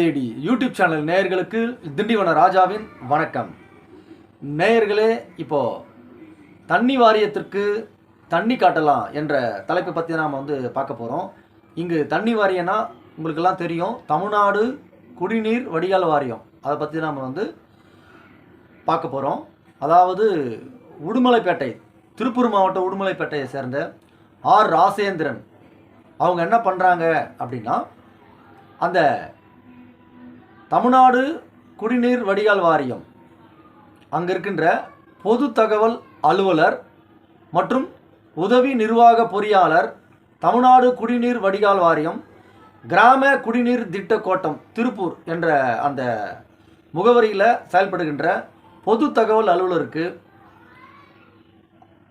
தேடி YouTube channel நேயர்களுக்கு திண்டிவன ராஜாவின் வணக்கம். நேயர்களே இப்போ தண்ணி வாரியத்திற்கு தண்ணி காட்டலாம் என்ற தலைப்பை பற்றி நாம் வந்து பார்க்க போகிறோம் இங்கு தண்ணி வாரியம்னா உங்களுக்கெல்லாம் தெரியும் தமிழ்நாடு குடிநீர் வடிகால் வாரியம். அதை பற்றி நாம் வந்து பார்க்க போகிறோம் அதாவது உடுமலைப்பேட்டை திருப்பூர் மாவட்டம் உடுமலைப்பேட்டையை சேர்ந்த ஆர் ராசேந்திரன். அவங்க என்ன பண்ணுறாங்க அப்படின்னா அந்த தமிழ்நாடு குடிநீர் வடிகால் வாரியம் அங்கே இருக்கின்ற பொது தகவல் அலுவலர் மற்றும் உதவி நிர்வாக பொறியாளர் தமிழ்நாடு குடிநீர் வடிகால் வாரியம் கிராம குடிநீர் திட்ட கோட்டம் திருப்பூர் என்ற அந்த முகவரியில் செயல்படுகின்ற பொது தகவல் அலுவலருக்கு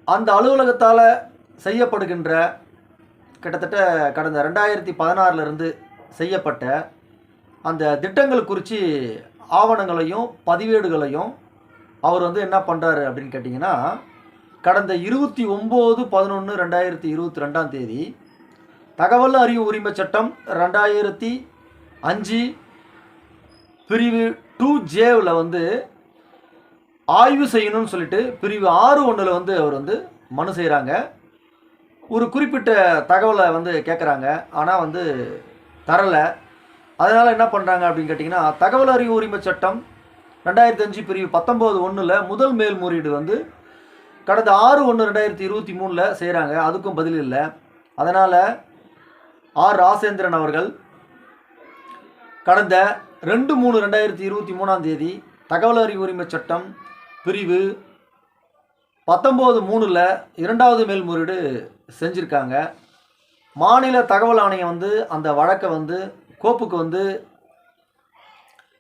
அந்த அலுவலகத்தால் செய்யப்படுகின்ற கிட்டத்தட்ட கடந்த ரெண்டாயிரத்தி பதினாறிலிருந்து செய்யப்பட்ட அந்த திட்டங்கள் குறித்து ஆவணங்களையும் பதிவேடுகளையும் அவர் வந்து என்ன பண்ணுறாரு அப்படின்னு கேட்டிங்கன்னா கடந்த இருபத்தி ஒம்பது பதினொன்று ரெண்டாயிரத்தி இருபத்தி ரெண்டாம் தேதி தகவல் அறிவு உரிமை சட்டம் ரெண்டாயிரத்தி அஞ்சு பிரிவு டூ ஜேவில் வந்து ஆய்வு செய்யணும்னு சொல்லிட்டு பிரிவு ஆறு ஒன்றில் வந்து அவர் வந்து மனு செய்கிறாங்க ஒரு குறிப்பிட்ட தகவலை வந்து கேட்குறாங்க ஆனால் வந்து தரலை. அதனால் என்ன பண்ணுறாங்க அப்படின்னு கேட்டிங்கன்னா தகவல் அறிவு உரிமை சட்டம் ரெண்டாயிரத்தி அஞ்சு பிரிவு பத்தொம்போது ஒன்றில் முதல் மேல்முறையீடு வந்து கடந்த ஆறு ஒன்று ரெண்டாயிரத்தி இருபத்தி மூணில் செய்கிறாங்க அதுக்கும் பதில் இல்லை. அதனால் ஆர் ராசேந்திரன் அவர்கள் கடந்த ரெண்டு மூணு ரெண்டாயிரத்தி இருபத்தி மூணாம் தேதி தகவல் அறிவு உரிமை சட்டம் பிரிவு பத்தொம்போது மூணில் இரண்டாவது மேல்முறையீடு செஞ்சுருக்காங்க. மாநில தகவல் ஆணையம் வந்து அந்த வழக்கை வந்து கோப்புக்கு வந்து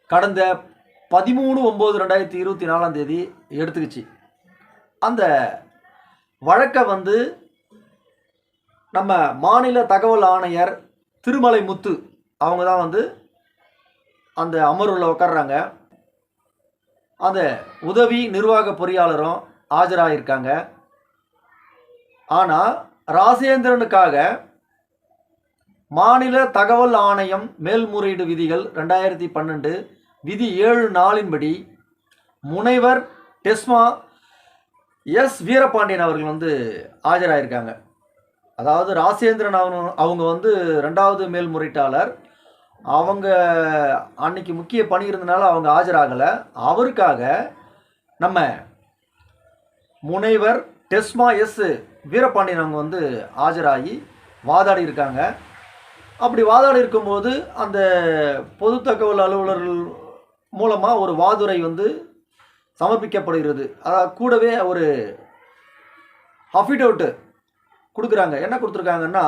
கடந்த பதிமூணு ஒம்பது ரெண்டாயிரத்தி இருபத்தி நாலாம் தேதி எடுத்துக்கிச்சு. அந்த வழக்கை வந்து நம்ம மாநில தகவல் ஆணையர் திருமலை முத்து அவங்க தான் வந்து அந்த அமர்வில் உட்கார்றாங்க அந்த உதவி நிர்வாக பொறியாளரும் ஆஜராகியிருக்காங்க ஆனால் ராசேந்திரனுக்காக மாநில தகவல் ஆணையம் மேல்முறையீடு விதிகள் ரெண்டாயிரத்தி பன்னெண்டு விதி ஏழு நாளின்படி முனைவர் டெஸ்மா எஸ் வீரபாண்டியன் அவர்கள் வந்து ஆஜராயிருக்காங்க. அதாவது ராசேந்திரன் அவங்க அவங்க வந்து ரெண்டாவது மேல்முறையீட்டாளர். அவங்க அன்னைக்கு முக்கிய பணி இருந்தனால அவங்க ஆஜராகலை. அவருக்காக நம்ம முனைவர் டெஸ்மா எஸ் வீரபாண்டியன் அவங்க வந்து ஆஜராகி வாதாடி இருக்காங்க அப்படி வாதாடி இருக்கும்போது அந்த பொது தகவல் அலுவலர்கள் மூலமாக ஒரு வாதுரை வந்து சமர்ப்பிக்கப்படுகிறது. அதாவது கூடவே ஒரு அஃபிடவுட்டு கொடுக்குறாங்க. என்ன கொடுத்துருக்காங்கன்னா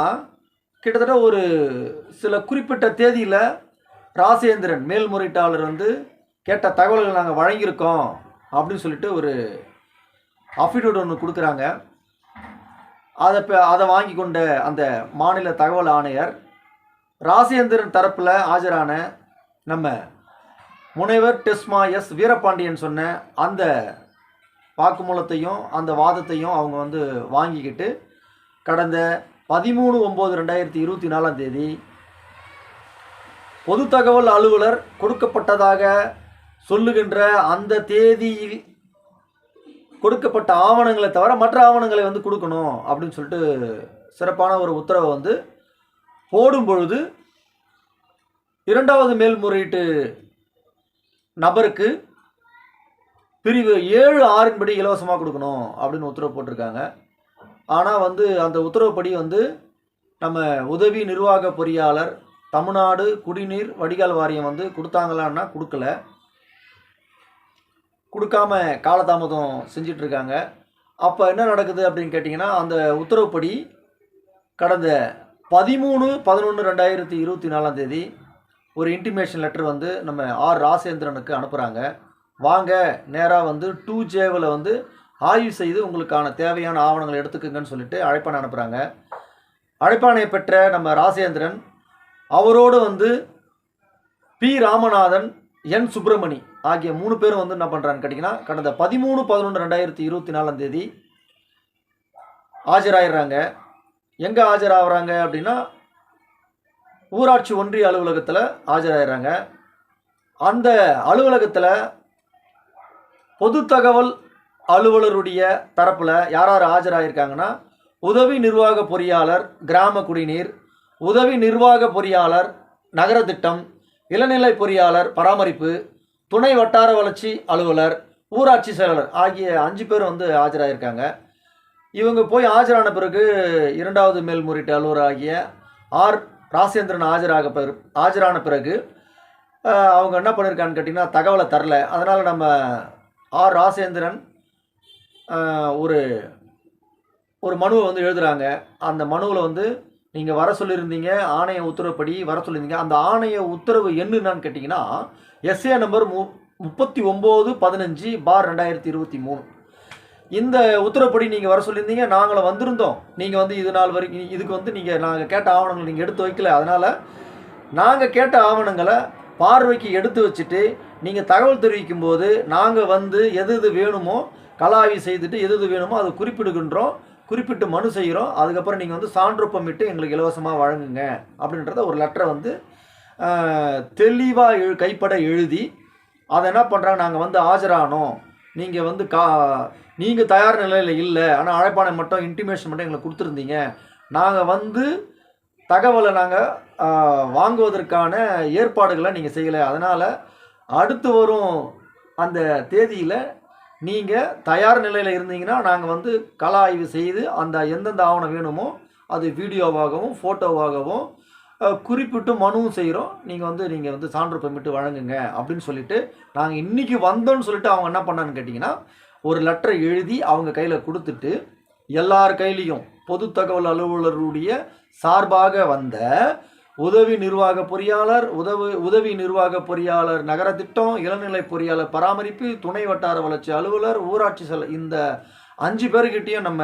கிட்டத்தட்ட ஒரு சில குறிப்பிட்ட தேதியில் ராசேந்திரன் மேல்முறையீட்டாளர் வந்து கேட்ட தகவல்கள் நாங்கள் வழங்கியிருக்கோம் அப்படின்னு சொல்லிட்டு ஒரு அஃபிடவுட் ஒன்று கொடுக்குறாங்க. அதை இப்போ அதை வாங்கி கொண்ட அந்த மாநில தகவல் ஆணையர் ராசேந்திரன் தரப்பில் ஆஜரான நம்ம முனைவர் டெஸ்மா எஸ் வீரபாண்டியன் சொன்ன அந்த வாக்குமூலத்தையும் அந்த வாதத்தையும் அவங்க வந்து வாங்கிக்கிட்டு கடந்த பதிமூணு ஒம்பது ரெண்டாயிரத்தி இருபத்தி நாலாம் தேதி பொது தகவல் அலுவலர் கொடுக்கப்பட்டதாக சொல்லுகின்ற அந்த தேதியில் கொடுக்கப்பட்ட ஆவணங்களை தவிர மற்ற ஆவணங்களை வந்து கொடுக்கணும் அப்படின்னு சொல்லிட்டு சிறப்பான ஒரு உத்தரவை வந்து போடும் பொழுது இரண்டாவது மேல்முறையீட்டு நபருக்கு பிரிவு ஏழு ஆறின்படி இலவசமாக கொடுக்கணும் அப்படின்னு உத்தரவு போட்டிருக்காங்க. ஆனால் வந்து அந்த உத்தரவுப்படி வந்து நம்ம உதவி நிர்வாக பொறியாளர் தமிழ்நாடு குடிநீர் வடிகால் வாரியம் வந்து கொடுத்தாங்களான்னா கொடுக்கல. கொடுக்காம காலதாமதம் செஞ்சிட்ருக்காங்க. அப்போ என்ன நடக்குது அப்படின்னு கேட்டிங்கன்னா அந்த உத்தரவுப்படி கடந்த பதிமூணு பதினொன்று ரெண்டாயிரத்தி இருபத்தி நாலாம் தேதி ஒரு இன்டிமேஷன் லெட்டர் வந்து நம்ம ஆர். ராசேந்திரனுக்கு அனுப்புகிறாங்க வாங்க நேராக வந்து டூ ஜேவில் வந்து ஆய்வு செய்து உங்களுக்கான தேவையான ஆவணங்களை எடுத்துக்குங்கன்னு சொல்லிட்டு அழைப்பானை அனுப்புகிறாங்க அழைப்பானை பெற்ற நம்ம ராசேந்திரன் அவரோடு வந்து பி. ராமநாதன் என். சுப்பிரமணி ஆகிய மூணு பேரும் வந்து என்ன பண்ணுறான்னு கேட்டிங்கன்னா கடந்த பதிமூணு பதினொன்று ரெண்டாயிரத்தி இருபத்தி நாலாம் தேதி ஆஜராயிடுறாங்க. எங்கே ஆஜராகிறாங்க அப்படின்னா ஊராட்சி ஒன்றிய அலுவலகத்தில் ஆஜராகிறாங்க அந்த அலுவலகத்தில் பொது தகவல் அலுவலருடைய தரப்பில் யார் யார் ஆஜராகிருக்காங்கன்னா உதவி நிர்வாக பொறியாளர் கிராம குடிநீர் உதவி நிர்வாக பொறியாளர் நகர திட்டம் இளநிலை பொறியாளர் பராமரிப்பு துணை வட்டார வளர்ச்சி அலுவலர் ஊராட்சி செயலாளர் ஆகிய அஞ்சு பேர் வந்து ஆஜராகிருக்காங்க இவங்க போய் ஆஜரான பிறகு இரண்டாவது மேல்முறையீட்டு அலுவலர் ஆகிய ஆர் ராசேந்திரன் ஆஜராக பிறகு ஆஜரான பிறகு அவங்க என்ன பண்ணியிருக்கான்னு கேட்டிங்கன்னா தகவலை தரல. அதனால் நம்ம ஆர் ராசேந்திரன் ஒரு ஒரு மனுவை வந்து எழுதுகிறாங்க அந்த மனுவில் வந்து நீங்கள் வர சொல்லியிருந்தீங்க ஆணைய உத்தரவுப்படி வர சொல்லியிருந்தீங்க. அந்த ஆணைய உத்தரவு என்னன்னு கேட்டிங்கன்னா எஸ்ஏ நம்பர் மு முப்பத்தி ஒம்பது பதினஞ்சு பார் ரெண்டாயிரத்தி இருபத்தி மூணு. இந்த உத்தரப்படி நீங்கள் வர சொல்லியிருந்தீங்க நாங்களும் வந்திருந்தோம். நீங்கள் வந்து இது நாள் வரைக்கும் இதுக்கு வந்து நீங்கள் நாங்கள் கேட்ட ஆவணங்கள் நீங்கள் எடுத்து வைக்கல. அதனால் நாங்கள் கேட்ட ஆவணங்களை பார்வைக்கு எடுத்து வச்சுட்டு நீங்கள் தகவல் தெரிவிக்கும் போது நாங்கள் வந்து எது எது வேணுமோ கலாவி செய்துட்டு எது எது வேணுமோ அதை குறிப்பிடுகின்றோம். குறிப்பிட்டு மனு செய்கிறோம். அதுக்கப்புறம் நீங்கள் வந்து சான்றொப்பமிட்டு எங்களுக்கு இலவசமாக வழங்குங்க அப்படின்றத ஒரு லெட்டரை வந்து தெளிவாக எழு கைப்பட எழுதி அதை என்ன பண்ணுறாங்க நாங்கள் வந்து ஆஜரானோம். நீங்கள் வந்து கா நீங்கள் தயார் நிலையில் இல்லை ஆனால் அழைப்பாணை மட்டும் இன்டிமேஷன் மட்டும் எங்களுக்கு கொடுத்துருந்தீங்க. நாங்கள் வந்து தகவலை நாங்கள் வாங்குவதற்கான ஏற்பாடுகளை நீங்கள் செய்யலை. அதனால் அடுத்து வரும் அந்த தேதியில் நீங்கள் தயார் நிலையில் இருந்தீங்கன்னா நாங்கள் வந்து கள ஆய்வு செய்து அந்த எந்தெந்த ஆவணம் வேணுமோ அது வீடியோவாகவும் ஃபோட்டோவாகவும் குறிப்பிட்டு மனுவும் செய்கிறோம் நீங்கள் வந்து நீங்கள் வந்து சான்று பெர்மிட்டு வழங்குங்க அப்படின்னு சொல்லிட்டு நாங்கள் இன்றைக்கி வந்தோன்னு சொல்லிட்டு அவங்க என்ன பண்ணான்னு கேட்டிங்கன்னா ஒரு லெட்டரை எழுதி அவங்க கையில் கொடுத்துட்டு எல்லார் கையிலையும் பொது தகவல் அலுவலருடைய சார்பாக வந்த உதவி நிர்வாக பொறியாளர் உதவி உதவி நிர்வாக பொறியாளர் நகர திட்டம் இளநிலை பொறியாளர் பராமரிப்பு துணை வட்டார வளர்ச்சி அலுவலர் ஊராட்சி செல இந்த அஞ்சு பேர்கிட்டையும் நம்ம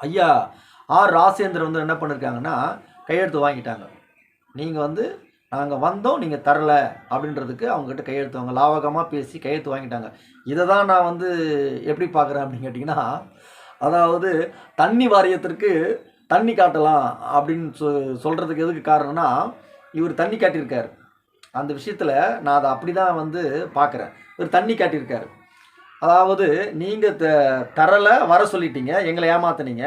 ஐயா ஆர் ராசேந்திரன் வந்து என்ன பண்ணியிருக்காங்கன்னா கையெழுத்து வாங்கிட்டாங்க. நீங்கள் வந்து நாங்கள் வந்தோம் நீங்கள் தரல அப்படின்றதுக்கு அவங்ககிட்ட கையெழுத்து வாங்க லாவகமாக பேசி கையெழுத்து வாங்கிட்டாங்க. இதை தான் நான் வந்து எப்படி பார்க்குறேன் அப்படின்னு கேட்டிங்கன்னா அதாவது தண்ணி வாரியத்திற்கு தண்ணி காட்டலாம் அப்படின்னு சொ சொல்கிறதுக்கு எதுக்கு காரணம்னா இவர் தண்ணி காட்டியிருக்கார். அந்த விஷயத்தில் நான் அதை அப்படி தான் வந்து பார்க்குறேன். இவர் தண்ணி காட்டியிருக்கார். அதாவது நீங்கள் த தரலை வர சொல்லிட்டீங்க எங்களை ஏமாத்துனீங்க.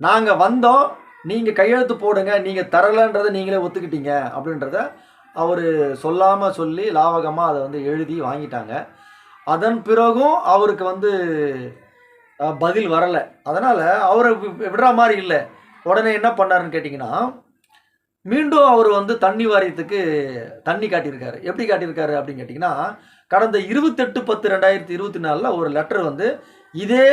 நாங்கள் வந்தோம் நீங்கள் கையெழுத்து போடுங்க நீங்கள் தரலைன்றதை நீங்களே ஒத்துக்கிட்டீங்க அப்படின்றத அவர் சொல்லாமல் சொல்லி லாவகமாக அதை வந்து எழுதி வாங்கிட்டாங்க. அதன் பிறகும் அவருக்கு வந்து பதில் வரலை. அதனால் அவரை விடுற மாதிரி இல்லை. உடனே என்ன பண்ணாருன்னு கேட்டிங்கன்னா மீண்டும் அவர் வந்து தண்ணி வாரியத்துக்கு தண்ணி காட்டியிருக்காரு. எப்படி காட்டியிருக்காரு அப்படின்னு கேட்டிங்கன்னா கடந்த இருபத்தெட்டு பத்து ரெண்டாயிரத்தி இருபத்தி நாலில் ஒரு லெட்டர் வந்து இதே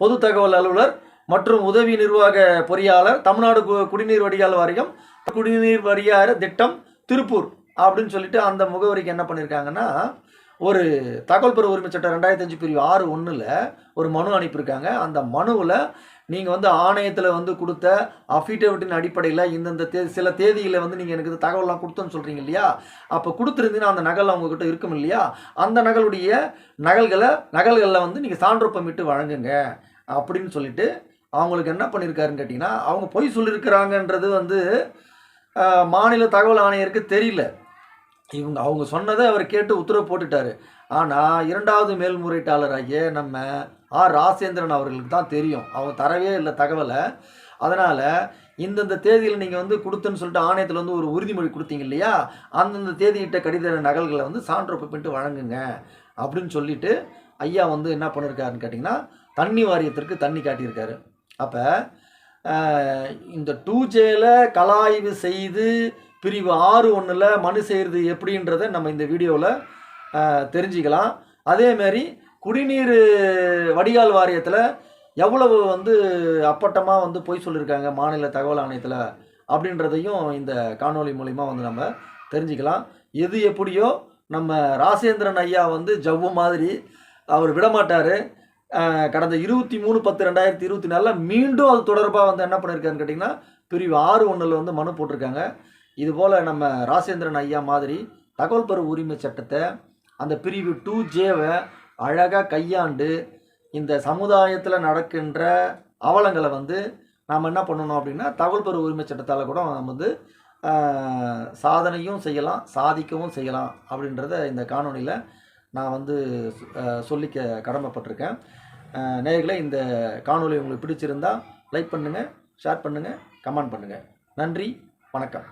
பொது தகவல் அலுவலர் மற்றும் உதவி நிர்வாக பொறியாளர் தமிழ்நாடு கு- குடிநீர் வடிகால் வாரியம் குடிநீர் வரியார் திட்டம் திருப்பூர் அப்படின்னு சொல்லிட்டு அந்த முகவரிக்கு என்ன பண்ணியிருக்காங்கன்னா ஒரு தகவல் பெற உரிமை சட்டம் ரெண்டாயிரத்தி அஞ்சு பிரிவு ஆறு ஒன்றில் ஒரு மனு அனுப்பியிருக்காங்க. அந்த மனுவில் நீங்கள் வந்து ஆணையத்தில் வந்து கொடுத்த அஃபிடேவிட்டின் அடிப்படையில் இந்தந்த தே சில தேதியில் வந்து நீங்கள் எனக்கு தகவலாம் கொடுத்தோன்னு சொல்கிறீங்க இல்லையா? அப்போ கொடுத்துருந்தீங்கன்னா அந்த நகல் அவங்கக்கிட்ட இருக்கும் இல்லையா? அந்த நகலுடைய நகல்களை நகல்களில் வந்து நீங்கள் சான்றொப்பமிட்டு வழங்குங்க அப்படின்னு சொல்லிட்டு அவங்களுக்கு என்ன பண்ணியிருக்காருன்னு கேட்டிங்கன்னா அவங்க பொய் சொல்லியிருக்கிறாங்கன்றது வந்து மாநில தகவல் ஆணையருக்கு தெரியல. இவங்க அவங்க சொன்னதை அவர் கேட்டு உத்தரவு போட்டுட்டாரு. ஆனால் இரண்டாவது மேல்முறையீட்டாளராகிய நம்ம ஆர் ராசேந்திரன் அவர்களுக்கு தான் தெரியும். அவங்க தரவே இல்லை தகவலை. அதனால் இந்தந்த தேதியில் நீங்கள் வந்து கொடுத்துன்னு சொல்லிட்டு ஆணையத்தில் வந்து ஒரு உறுதிமொழி கொடுத்தீங்க இல்லையா? அந்தந்த தேதியிட்ட கடித நகல்களை வந்து சான்றொப்பிட்டு வழங்குங்க அப்படின்னு சொல்லிட்டு ஐயா வந்து என்ன பண்ணியிருக்காருன்னு கேட்டிங்கன்னா தண்ணி வாரியத்திற்கு தண்ணி காட்டியிருக்காரு. அப்போ இந்த டூ ஜேல கலாய்வு செய்து பிரிவு ஆறு ஒன்றில் மனு செய்கிறது எப்படின்றத நம்ம இந்த வீடியோவில் தெரிஞ்சுக்கலாம். அதேமாரி குடிநீர் வடிகால் வாரியத்தில் எவ்வளவு வந்து அப்பட்டமாக வந்து பொய் சொல்லியிருக்காங்க மாநில தகவல் ஆணையத்தில் அப்படின்றதையும் இந்த காணொலி மூலிமா வந்து நம்ம தெரிஞ்சுக்கலாம். எது எப்படியோ நம்ம ராசேந்திரன் ஐயா வந்து ஜவ்வு மாதிரி அவர் விடமாட்டார். கடந்த இருபத்தி மூணு பத்து ரெண்டாயிரத்தி இருபத்தி நாலில் மீண்டும் அது தொடர்பாக வந்து என்ன பண்ணியிருக்காருன்னு கேட்டிங்கன்னா பிரிவு ஆறு ஒன்றில் வந்து மனு போட்டிருக்காங்க. இதுபோல் நம்ம ராசேந்திரன் ஐயா மாதிரி தகவல் பெற உரிமை சட்டத்தை அந்த பிரிவு டூ ஜேவை அழகாக கையாண்டு இந்த சமுதாயத்தில் நடக்கின்ற அவலங்களை வந்து நாம் என்ன பண்ணணும் அப்படின்னா தகவல் பெற உரிமை சட்டத்தால் கூட நம்ம வந்து சாதனையும் செய்யலாம் சாதிக்கவும் செய்யலாம் அப்படின்றத இந்த காணொலியில் நான் வந்து சொல்லிக்க கடமைப்பட்டிருக்கேன். நேர்களை இந்த காணொலி உங்களுக்கு பிடிச்சிருந்தா லைக் பண்ணுங்கள் ஷேர் பண்ணுங்கள் கமெண்ட் பண்ணுங்கள் நன்றி வணக்கம்.